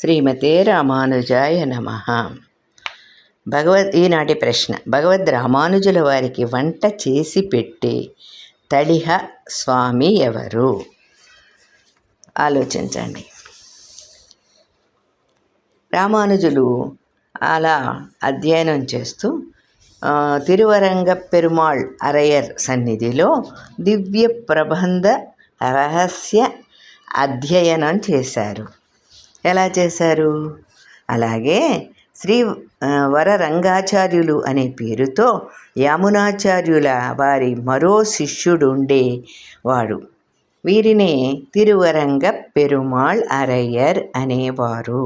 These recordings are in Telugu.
శ్రీమతే రామానుజాయ నమ. భగవద్ ఈనాటి ప్రశ్న. భగవద్ రామానుజుల వారికి వంట చేసి పెట్టి తళిహ స్వామి ఎవరు? ఆలోచించండి. రామానుజులు అలా అధ్యయనం చేస్తూ తిరువరంగ పెరుమాళ్ అరయర్ సన్నిధిలో దివ్య ప్రబంధ రహస్య అధ్యయనం చేశారు. ఎలా చేశారు? అలాగే శ్రీ వరరంగాచార్యులు అనే పేరుతో యామునాచార్యుల వారి మరో శిష్యుడు ఉండేవాడు వీరినే తిరువరంగ పెరుమాళ్ అరయ్యర్ అనేవారు.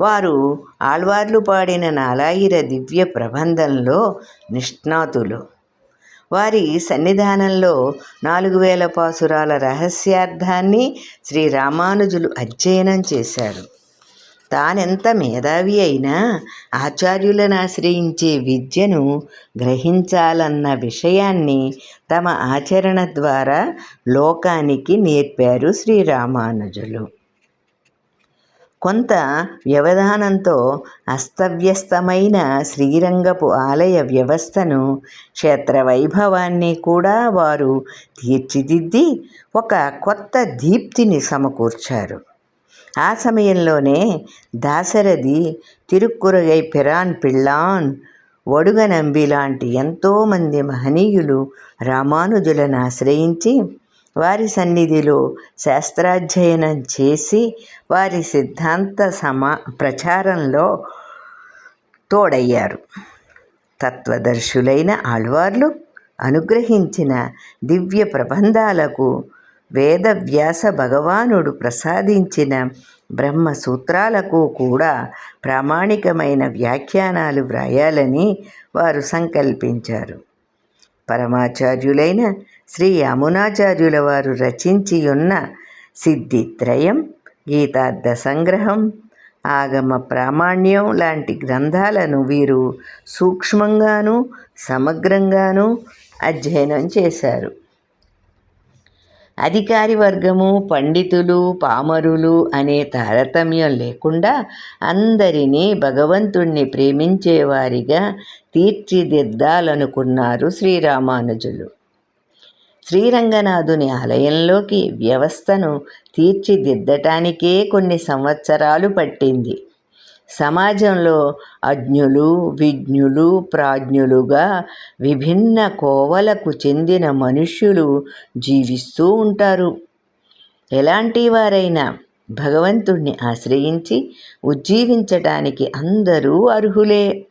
వారు ఆళ్వార్లు పాడిన నాలాయిర దివ్య ప్రబంధంలో నిష్ణాతులు. వారి సన్నిధానంలో నాలుగు వేల పాసురాల రహస్యార్థాన్ని శ్రీ రామానుజులు అధ్యయనం చేశారు. తానెంత మేధావి అయినా ఆచార్యులను ఆశ్రయించే విద్యను గ్రహించాలన్న విషయాన్ని తమ ఆచరణ ద్వారా లోకానికి నేర్పారు శ్రీ రామానుజులు. కొంత వ్యవధానంతో అస్తవ్యస్తమైన శ్రీరంగపు ఆలయ వ్యవస్థను క్షేత్ర వైభవాన్ని కూడా వారు తీర్చిదిద్ది ఒక కొత్త దీప్తిని సమకూర్చారు. ఆ సమయంలోనే దాశరథి తిరుక్కురగై పిరాన్ పిళ్ళాన్ ఒడుగనంబి లాంటి ఎంతోమంది మహనీయులు రామానుజులను ఆశ్రయించి వారి సన్నిధిలో శాస్త్రాధ్యయనం చేసి వారి సిద్ధాంత సమా ప్రచారంలో తోడయ్యారు. తత్వదర్శులైన ఆళ్వార్లు అనుగ్రహించిన దివ్య ప్రబంధాలకు వేదవ్యాస భగవానుడు ప్రసాదించిన బ్రహ్మ సూత్రాలకు కూడా ప్రామాణికమైన వ్యాఖ్యానాలు వ్రాయాలని వారు సంకల్పించారు. పరమాచార్యులైన శ్రీ యమునాచార్యుల వారు రచించి ఉన్న సిద్ధిత్రయం గీతార్థ సంగ్రహం ఆగమ ప్రామాణ్యం లాంటి గ్రంథాలను వీరు సూక్ష్మంగాను సమగ్రంగాను అధ్యయనం చేశారు. అధికారి వర్గము పండితులు పామరులు అనే తారతమ్యం లేకుండా అందరినీ భగవంతుణ్ణి ప్రేమించేవారిగా తీర్చిదిద్దాలనుకున్నారు శ్రీరామానుజులు. శ్రీరంగనాథుని ఆలయంలోకి వ్యవస్థను తీర్చిదిద్దటానికే కొన్ని సంవత్సరాలు పట్టింది. సమాజంలో అజ్ఞులు విజ్ఞులు ప్రాజ్ఞులుగా విభిన్న కోవలకు చెందిన మనుష్యులు జీవిస్తూ ఉంటారు. ఎలాంటి వారైనా భగవంతుణ్ణి ఆశ్రయించి ఉజ్జీవించటానికి అందరూ అర్హులే.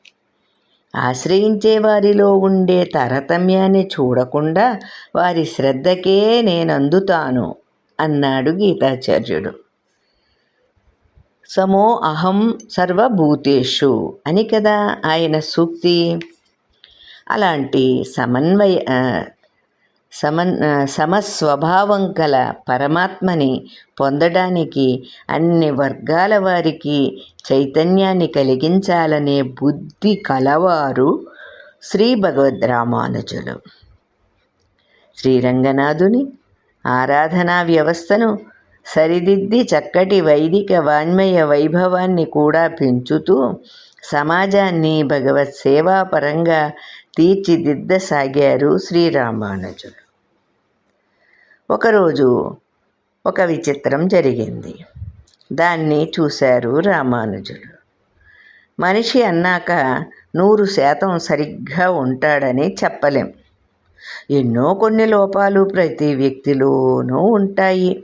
ఆశ్రయించే వారిలో ఉండే తారతమ్యాన్ని చూడకుండా వారి శ్రద్ధకే నేనందుతాను అన్నాడు గీతాచార్యుడు. సమో అహం సర్వభూతేషు అని కదా ఆయన సూక్తి? అలాంటి సమన్వయ సమన్ సమస్వభావం గల పరమాత్మని పొందడానికి అన్ని వర్గాల వారికి చైతన్యాన్ని కలిగించాలనే బుద్ధి కలవారు శ్రీ భగవద్ రామానుజులు. శ్రీరంగనాథుని ఆరాధనా వ్యవస్థను సరిదిద్ది చక్కటి వైదిక వాన్మయ వైభవాన్ని కూడా పెంచుతూ సమాజాన్ని భగవత్ సేవాపరంగా తీర్చిదిద్దసాగారు శ్రీరామానుజులు ఒకరోజు ఒక విచిత్రం జరిగింది. దాన్ని చూశారు రామానుజులు మనిషి అన్నాక నూరు శాతం సరిగ్గా ఉంటాడని చెప్పలేం. ఎన్నో కొన్ని లోపాలు ప్రతి వ్యక్తిలోనూ ఉంటాయి.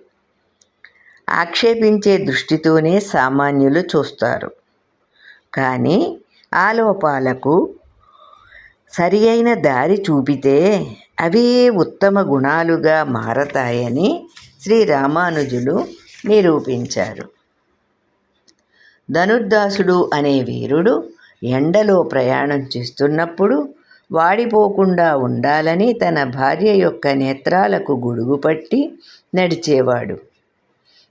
ఆక్షేపించే దృష్టితోనే సామాన్యులు చూస్తారు. కానీ ఆ లోపాలకు సరి అయిన దారి చూపితే అవే ఉత్తమ గుణాలుగా మారతాయని శ్రీ రామానుజులు నిరూపించారు. ధనుర్దాసుడు అనే వీరుడు ఎండలో ప్రయాణం చేస్తున్నప్పుడు వాడిపోకుండా ఉండాలని తన భార్య యొక్క నేత్రాలకు గొడుగు పట్టి నడిచేవాడు.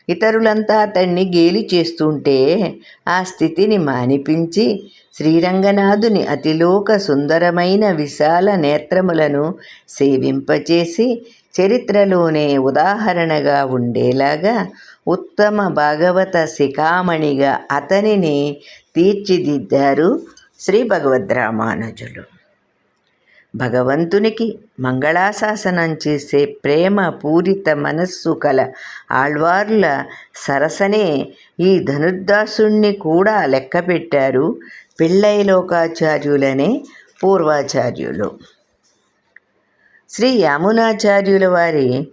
ఇతరులంతా అతన్ని గేలి చేస్తుంటే ఆ స్థితిని మానిపించి శ్రీరంగనాథుని అతిలోక సుందరమైన విశాల నేత్రములను సేవింపచేసి చరిత్రలోనే ఉదాహరణగా ఉండేలాగా ఉత్తమ భాగవత శిఖామణిగా అతనిని తీర్చిదిద్దారు శ్రీ భగవద్రామానుజులు. భగవంతునికి మంగళాశాసనం చేసే ప్రేమ పూరిత మనస్సు కల ఆళ్వార్ల సరసనే ఈ ధనుర్దాసుణ్ణి కూడా లెక్కపెట్టారు పిళ్ళైలోకాచార్యులనే పూర్వాచార్యులు. శ్రీ యామునాచార్యుల వారి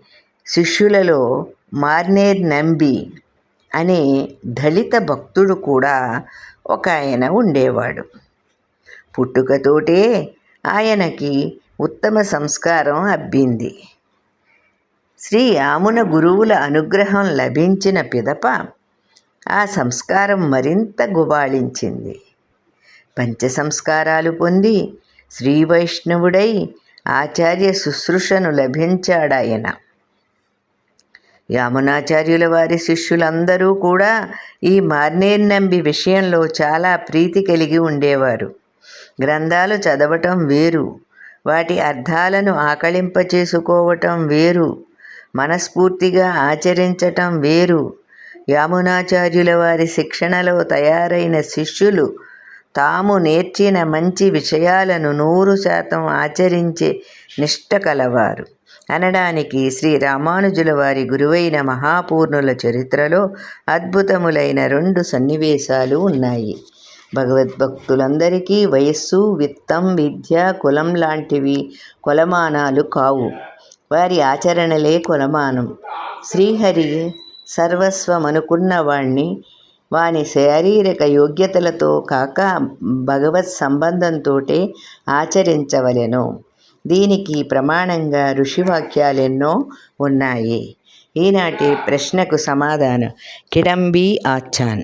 శిష్యులలో మార్నేర్ నంబి అనే దళిత భక్తుడు కూడా ఒక ఆయన ఉండేవాడు. పుట్టుకతోటే ఆయనకి ఉత్తమ సంస్కారం అబ్బింది. శ్రీ యామున గురువుల అనుగ్రహం లభించిన పిదప ఆ సంస్కారం మరింత గుబాళించింది. పంచ సంస్కారాలు పొంది శ్రీ వైష్ణవుడై ఆచార్య శుశ్రూషను లభించాడాయన. యామునాచార్యుల వారి శిష్యులందరూ కూడా ఈ మార్నేర్నంబి విషయంలో చాలా ప్రీతి కలిగి ఉండేవారు. గ్రంథాలు చదవటం వేరు. వాటి అర్థాలను ఆకళింపచేసుకోవటం వేరు. మనస్ఫూర్తిగా ఆచరించటం వేరు. యామునాచార్యుల వారి శిక్షణలో తయారైన శిష్యులు తాము నేర్చిన మంచి విషయాలను నూరు శాతం ఆచరించే నిష్ట కలవారు. అనడానికి శ్రీ రామానుజుల వారి గురువైన మహాపూర్ణుల చరిత్రలో అద్భుతములైన రెండు సన్నివేశాలు ఉన్నాయి. భగవద్భక్తులందరికీ వయస్సు విత్తం విద్య కులం లాంటివి కొలమానాలు కావు. వారి ఆచరణలే కొలమానం. శ్రీహరి సర్వస్వమనుకున్న వాణ్ణి వాని శారీరక యోగ్యతలతో కాక భగవత్ సంబంధంతోటే ఆచరించవలెను. దీనికి ప్రమాణంగా ఋషివాక్యాలెన్నో ఉన్నాయి. ఈనాటి ప్రశ్నకు సమాధానం కిడంబి ఆచాన్